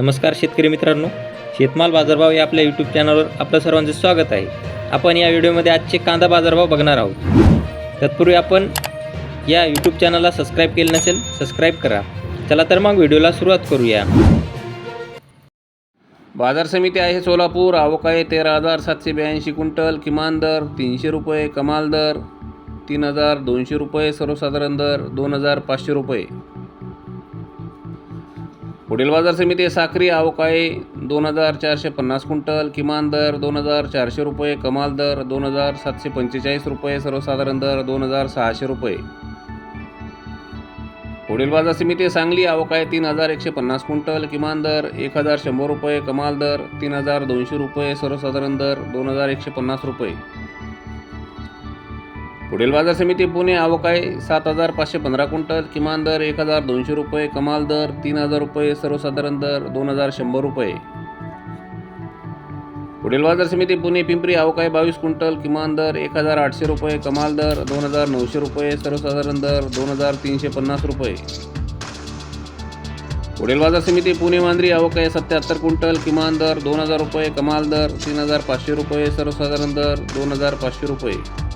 नमस्कार शेतकरी मित्रांनो शेतमाल बाजारभाव या आपल्या यूट्यूब चॅनलवर आपलं सर्वांचं स्वागत आहे. आपण या व्हिडिओमध्ये आजचे कांदा बाजारभाव बघणार आहोत. तत्पूर्वी आपण या यूट्यूब चॅनलला सबस्क्राईब केलं नसेल सबस्क्राईब करा. चला तर मग व्हिडिओला सुरुवात करूया. बाजार समिती आहे सोलापूर आवक आहे तेरा हजार सातशे ब्याऐंशी क्विंटल किमान दर तीनशे रुपये कमाल दर तीन हजार दोनशे रुपये सर्वसाधारण दर दोन हजार पाचशे रुपये. पुढील बाजार समिती साखरी अवकाळी आवक आहे दोन हजार चारशे पन्नास क्विंटल किमान दर दोन हजार चारशे रुपये कमाल दर दोन हजार सातशे पंचेचाळीस रुपये सर्वसाधारण दर दोन हजार सहाशे रुपये. पुढील बाजार समिती सांगली आवक आहे तीन हजार एकशे पन्नास क्विंटल किमान दर एक हजार शंभर रुपये कमाल दर तीन हजार दोनशे रुपये सर्वसाधारण दर दोन हजार एकशे पन्नास रुपये. पुढील बाजार समिती पुणे आवकाय सात हजार पाचशे पंधरा क्विंटल. किमान दर एक हजार दोनशे रुपये. कमाल दर तीन हजार रुपये. सर्वसाधारण दर दोन हजार शंभर रुपये. पुढील बाजार समिती पुणे पिंपरी आवकाय बावीस क्विंटल. किमान दर एक हजार आठशे रुपये. कमाल दर दोन हजार नऊशे रुपये. सर्वसाधारण दर दोन हजार तीनशे पन्नास रुपये. पुढील बाजार समिती पुणे मांजरी आवकाय सत्याहत्तर क्विंटल. किमान दर दोन हजार रुपये. कमाल दर तीन हजार पाचशे रुपये. सर्वसाधारण दर दोन हजार पाचशे रुपये.